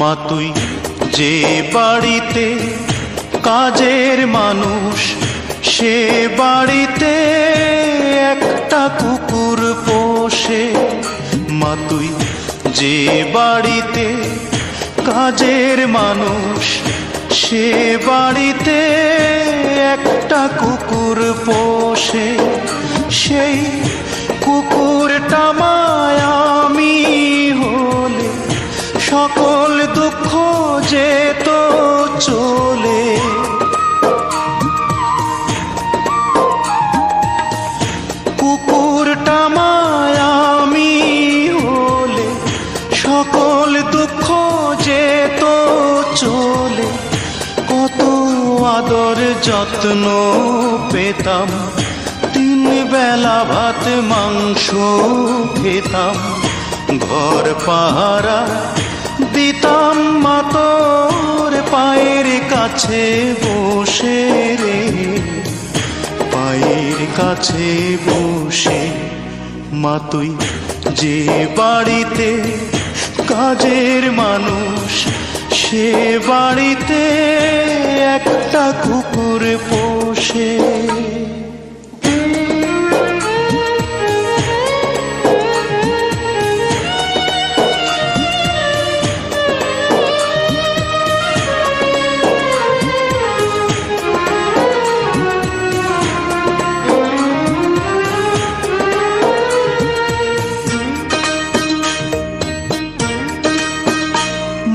মা তুই যে বাড়িতে কাজের মানুষ, সে বাড়িতে একটা কুকুর পোষে। মা তুই যে বাড়িতে কাজের মানুষ, সে বাড়িতে একটা কুকুর পোষে। সেই চলে, কত আদর যত্ন পেতাম। তিন বেলা ভাত, মাংস খেতাম। ঘর পাহারা দিতাম মাতর, পায়ের কাছে বসে রে। পায়ের কাছে বসে মা, তুই যে বাড়িতে কাজের মানুষ সে বাড়িতে একটা কুকুর পোষে।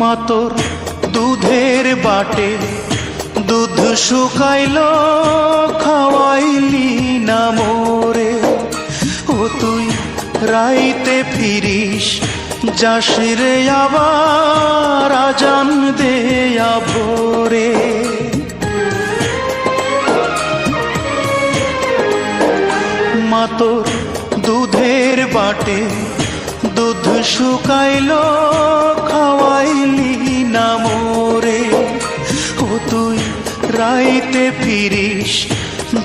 মাতর দুধের বাটে। দুধ শুকাইল, খাওয়াইলি না মোরে। ও তুই রাইতে ফিরিস, যাস রে আবার আজান দেয়া ভোরে মাতর দুধের বাটে। শুকাইল, খাওয়াইলি না মোরে। ও তুই রাইতে ফিরিস,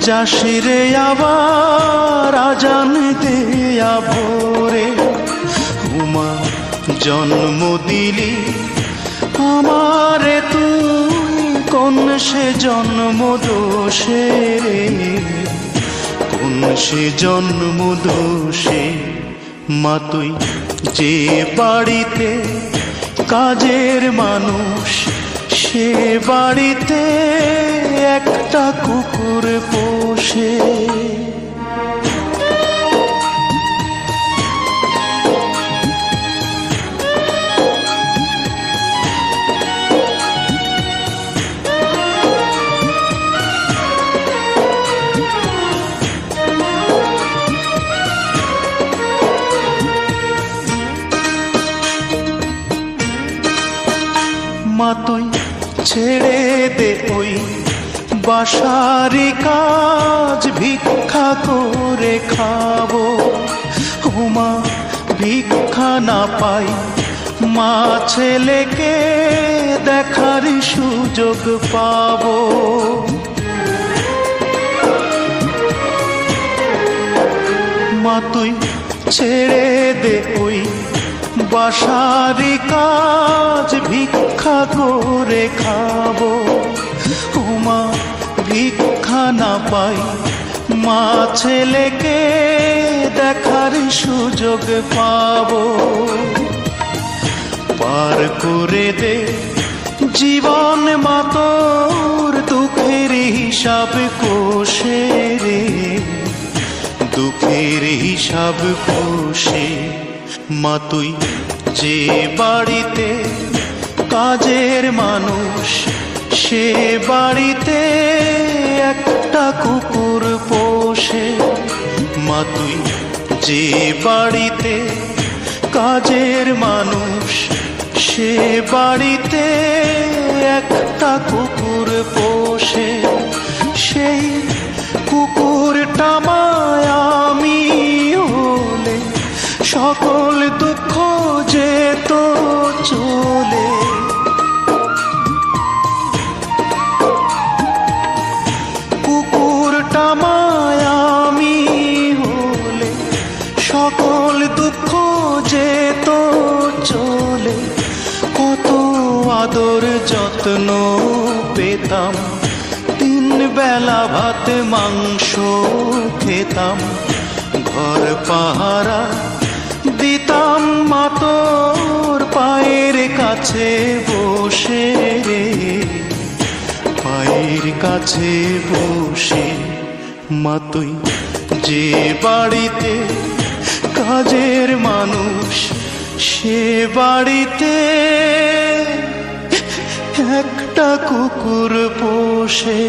যাস রে আবার আজান দেয়া ভোরে। উমা, জন্ম দিলি আমারে তুই, কোন সে জন্ম দোষে কোন সে জন্ম দোষে মা তুই যে বাড়িতে কাজের মানুষ সে বাড়িতে একটা কুকুর পোষে। মা তুই ছেড়ে দে ওই বাসারি কাজ, ভিক্ষা করে খাব। হুমা, ভিক্ষা না পাই, মা ছেলেকে দেখার সুযোগ পাবো। মা তুই ছেড়ে দে ওই বাসারি করে খাব। উমা ভিক্ষা না পাই। মা ছেলেকে দেখার সুযোগ পাবো। পার করে দে জীবন মাতর, দুঃখের হিসাব কোষে রে। দুঃখের হিসাব কোষে। মা, তুই যে বাড়িতে কাজের মানুষ, সে বাড়িতে একটা কুকুর পোষে। মা, তুই যে বাড়িতে কাজের মানুষ, সে বাড়িতে একটা কুকুর পোষে। সেই কুকুরটা আদর যত্ন পেতাম। তিন বেলা ভাত, মাংস খেতাম। ঘর পাহারা দিতাম মাতর পায়ের কাছে বসে পায়ের কাছে বসে মাতুই যে বাড়িতে কাজের মানুষ, সে বাড়িতে একটা কুকুর পোষে।